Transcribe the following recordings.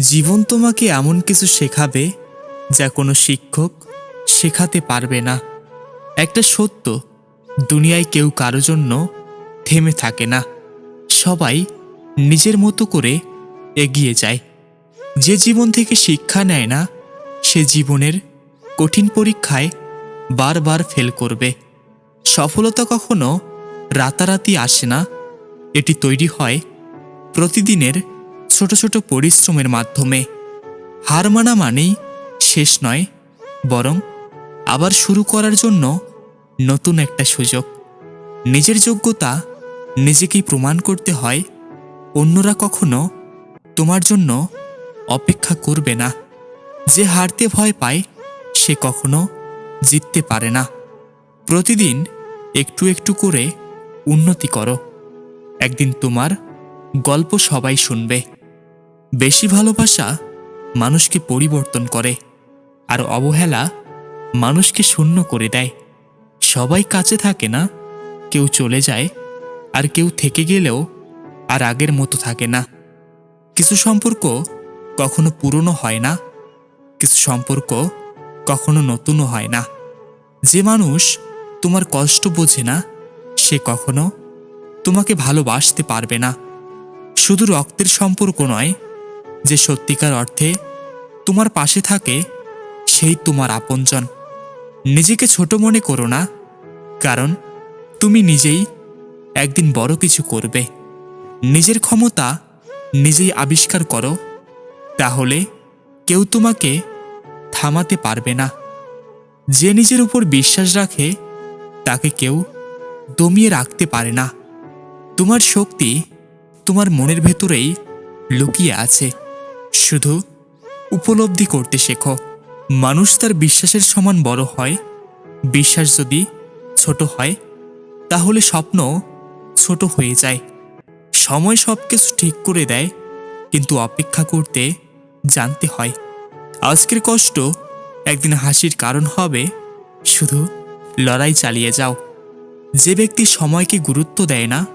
জীবন তোমাকে এমন কিছু শেখাবে যা কোনো শিক্ষক শেখাতে পারবে না। একটা সত্য, দুনিয়ায় কেউ কারও জন্য থেমে থাকে না। সবাই নিজের মতো করে এগিয়ে যায়। যে জীবন থেকে শিক্ষা নেয় না, সে জীবনের কঠিন পরীক্ষায় বারবার ফেল করবে। সফলতা কখনো রাতারাতি আসে না। এটি তৈরি হয় প্রতিদিনের ছোট ছোট পরিশ্রমের মাধ্যমে। হার মানা মানেই শেষ নয়, বরং আবার শুরু করার জন্য নতুন একটা সুযোগ। নিজের যোগ্যতা নিজেকেই প্রমাণ করতে হয়, অন্যরা কখনো তোমার জন্য অপেক্ষা করবে না। যে হারতে ভয় পায়, সে কখনো জিততে পারে না। প্রতিদিন একটু একটু করে উন্নতি করো। একদিন তোমার গল্প সবাই শুনবে। বেশি ভালোবাসা মানুষকে পরিবর্তন করে, আর অবহেলা মানুষকে শূন্য করে দেয়। সবাই কাছে থাকে না, কেউ চলে যায়, আর কেউ থেকে গেলেও আর আগের মতো থাকে না। কিছু সম্পর্ক কখনো পুরনো হয় না, কিছু সম্পর্ক কখনো নতুনও হয় না। যে মানুষ তোমার কষ্ট বোঝে না, সে কখনো তোমাকে ভালোবাসতে পারবে না। শুধু রক্তের সম্পর্ক নয় যে সত্যিকার অর্থে তোমার পাশে থাকে, সেই তোমার আপনজন। নিজেকে ছোট মনে করো না, কারণ তুমি নিজেই একদিন বড় কিছু করবে। নিজের ক্ষমতা নিজেই আবিষ্কার করো, তাহলে কেউ তোমাকে থামাতে পারবে না। যে নিজের উপর বিশ্বাস রাখে, তাকে কেউ দমিয়ে রাখতে পারে না। তোমার শক্তি তোমার মনের ভেতরেই লুকিয়ে আছে। শুধু উপলব্ধি করতে শেখো। মানুষ তার বিশ্বাসের সমান বড় হয়। বিশ্বাস যদি ছোট হয়, তাহলে স্বপ্ন ছোট হয়ে যায়। সময় সব কিছু ঠিক করে দেয়, কিন্তু অপেক্ষা করতে জানতে হয়। আজকের কষ্ট একদিন হাসির কারণ হবে, শুধু লড়াই চালিয়ে যাও। যে ব্যক্তি সময়কে গুরুত্ব দেয় না,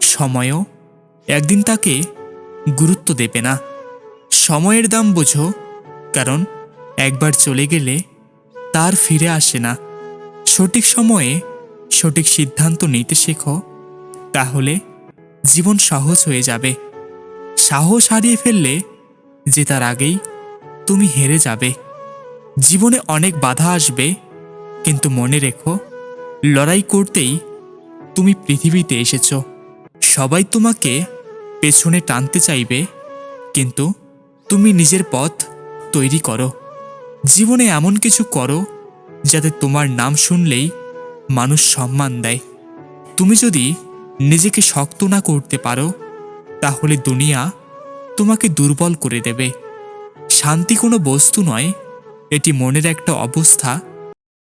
সময়ও একদিন তাকে গুরুত্ব দেবে না। সময়ের দাম বোঝো, কারণ একবার চলে গেলে তার ফিরে আসে না। সঠিক সময়ে সঠিক সিদ্ধান্ত নিতে শেখো, তাহলে জীবন সহজ হয়ে যাবে। সাহস হারিয়ে ফেললে যে তার আগেই তুমি হেরে যাবে। জীবনে অনেক বাধা আসবে, কিন্তু মনে রেখো, লড়াই করতেই তুমি পৃথিবীতে এসেছ। সবাই তোমাকে পেছনে টানতে চাইবে, কিন্তু তুমি নিজের পথ তৈরি করো। জীবনে এমন কিছু করো যাতে তোমার নাম শুনলেই মানুষ সম্মান দেয়। তুমি যদি নিজেকে শক্ত না করতে পারো, তাহলে দুনিয়া তোমাকে দুর্বল করে দেবে। শান্তি কোনো বস্তু নয়, এটি মনের একটা অবস্থা